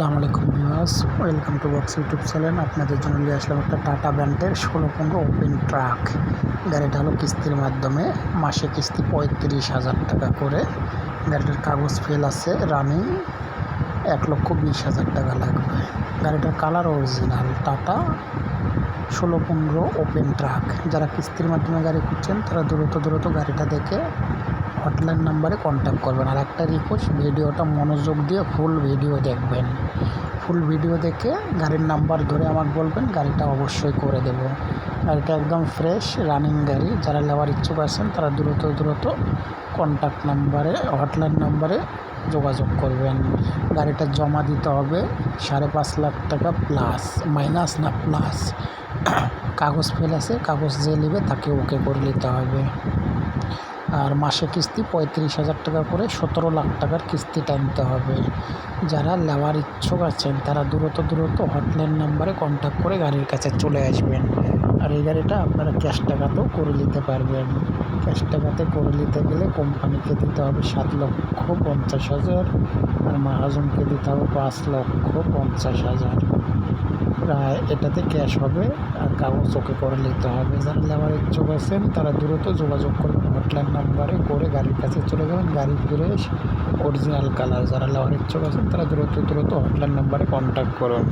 আসসালামু আলাইকুম viewers, welcome to box YouTube channel. আপনাদের জন্য নিয়ে আসলাম একটা টাটা ব্র্যান্ডের ষোলো পনেরো ওপেন ট্রাক। গাড়িটা হলো কিস্তির মাধ্যমে, মাসে কিস্তি পঁয়ত্রিশ হাজার টাকা করে। গাড়িটার কাগজ ফেল আছে রানিং এক লক্ষ বিশ হাজার টাকা লাগবে। গাড়িটার কালার অরিজিনাল টাটা ষোলো পনেরো ওপেন ট্রাক। যারা কিস্তির মাধ্যমে গাড়ি খুঁজছেন, তারা দ্রুত দ্রুত গাড়িটা দেখে হটলাইন নাম্বারে কন্ট্যাক্ট করবেন। আর একটা রিকোয়েস্ট ভিডিওটা মনোযোগ দিয়ে ফুল ভিডিও দেখবেন। ফুল ভিডিও দেখে গাড়ির নাম্বার ধরে আমাকে বলবেন, গাড়িটা অবশ্যই করে দেব। গাড়িটা একদম ফ্রেশ রানিং গাড়ি। যারা নেওয়ার ইচ্ছুক আছেন, তারা দ্রুত দ্রুত কন্ট্যাক্ট নাম্বারে হটলাইন নাম্বারে যোগাযোগ করবেন। গাড়িটা জমা দিতে হবে সাড়ে পাঁচ লাখ টাকা প্লাস মাইনাস না প্লাস কাগজ ফেল আছে, কাগজ যে নেবে তাকে ওকে করে নিতে হবে। আর মাসে কিস্তি পঁয়ত্রিশ হাজার টাকা করে সতেরো লাখ টাকার কিস্তি টানতে হবে। যারা নেওয়ার ইচ্ছুক আছেন, তারা দ্রুত দ্রুত হটলাইন নাম্বারে কন্ট্যাক্ট করে গাড়ির কাছে চলে আসবেন। আর এই গাড়িটা আপনারা ক্যাশ টাকাতেও করে নিতে পারবেন। ক্যাশ টাকাতে করে নিতে গেলে কোম্পানিকে দিতে হবে সাত লক্ষ পঞ্চাশ হাজার আর মাহাজনকে দিতে হবে পাঁচ লক্ষ পঞ্চাশ হাজার। এটাতে ক্যাশ হবে আর কাগজ চোখে করে নিতে হবে। যারা নেওয়ার ইচ্ছুক আছেন তারা দ্রুত যোগাযোগ করবেন হটলাইন নাম্বারে করে গাড়ির কাছে চলে যাবেন। গাড়ি ফিরে অরিজিনাল কালার যারা নেওয়ার ইচ্ছুক আছেন তারা দ্রুত দ্রুত হটলাইন নাম্বারে কন্ট্যাক্ট করুন।